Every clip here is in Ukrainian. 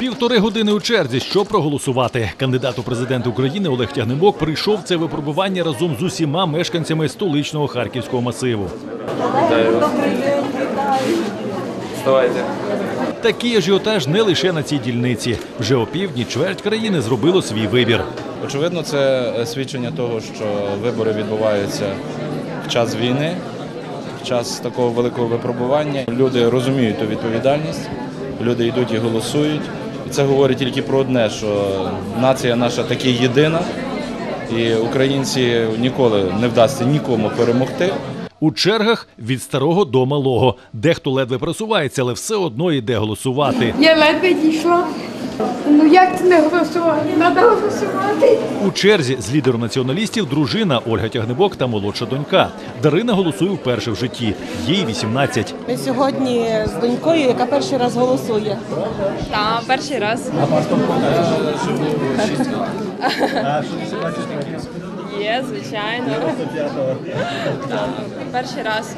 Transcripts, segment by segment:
Півтори години у черзі, щоб проголосувати. Кандидат у президенти України Олег Тягнебок прийшов це випробування разом з усіма мешканцями столичного харківського масиву. Вставайте. Такий ажіотаж не лише на цій дільниці. Вже опівдні чверть країни зробило свій вибір. Очевидно, це свідчення того, що вибори відбуваються в час війни, в час такого великого випробування. Люди розуміють ту відповідальність, люди йдуть і голосують. Це говорить тільки про одне, що нація наша таки єдина, і українці ніколи не вдасться нікому перемогти. У чергах від старого до малого. Дехто ледве просувається, але все одно йде голосувати. Я ледве дійшла. Ну як це не голосувати? Треба голосувати. У черзі з лідером націоналістів дружина Ольга Тягнебок та молодша донька. Дарина голосує вперше в житті. Їй 18. Ми сьогодні з донькою, яка перший раз голосує. Так, перший раз. Є, звичайно. Перший раз.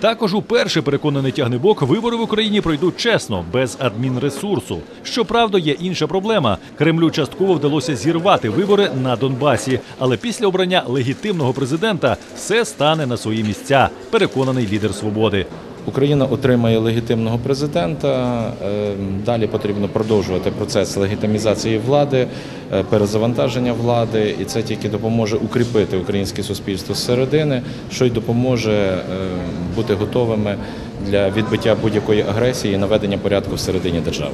Також уперше переконаний тягнебок, вибори в Україні пройдуть чесно, без адмінресурсу. Щоправда, є інша проблема. Кремлю частково вдалося зірвати вибори на Донбасі, але після обрання легітимного президента все стане на свої місця. Переконаний лідер свободи. Україна отримає легітимного президента. е, Далі потрібно продовжувати процес легітимізації влади, е, перезавантаження влади, і це тільки допоможе укріпити українське суспільство зсередини, що й допоможе е, бути готовими для відбиття будь-якої агресії і наведення порядку всередині держави.